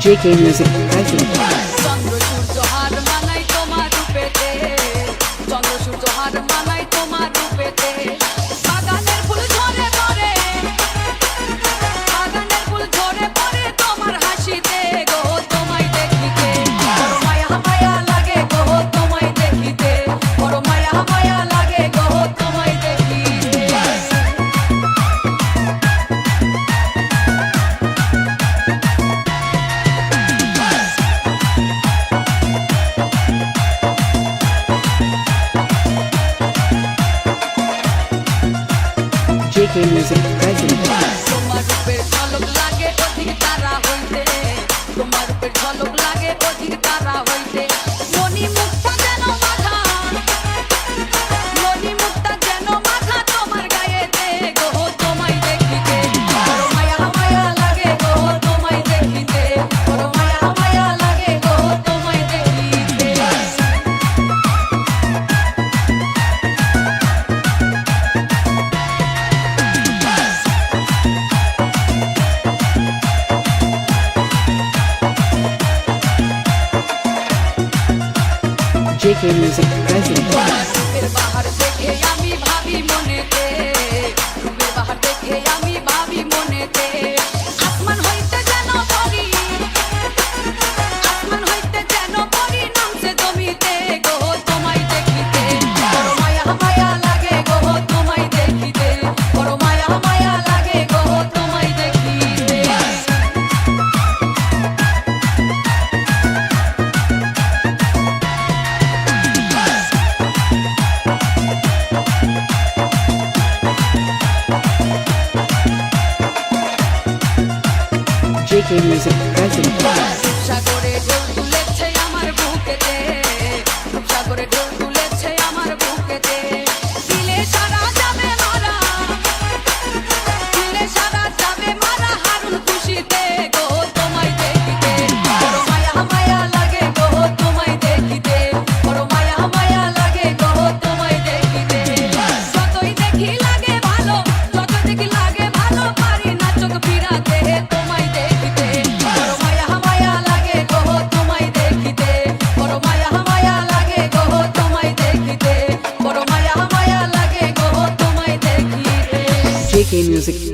JK Music Present. K music present তোমার রূপে ঝলক লাগে, অধিক তারা হইতে। তোমার রূপে ঝলক লাগে অধিক তারা হইতে মনি মুক্তা Music presents. Music present. music.